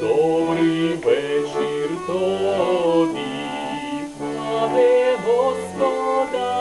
Добрий вечір тобі, пане господарю,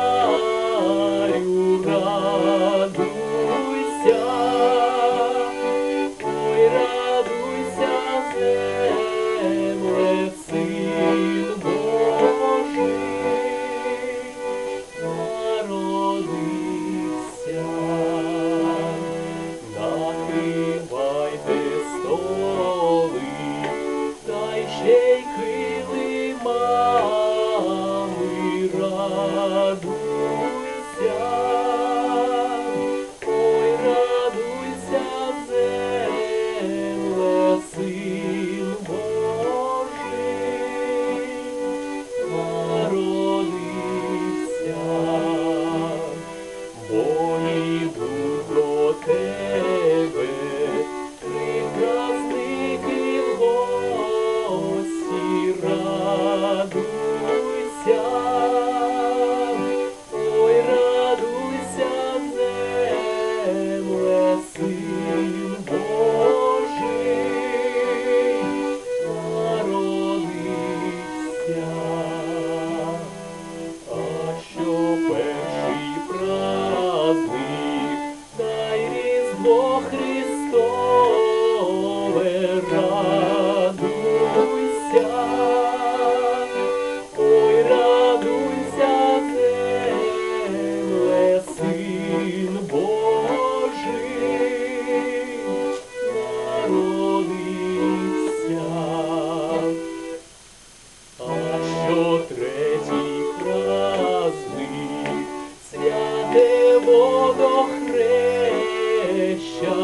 До хреща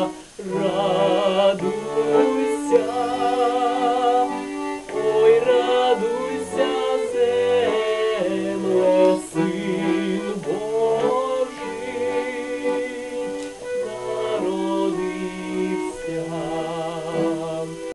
радує.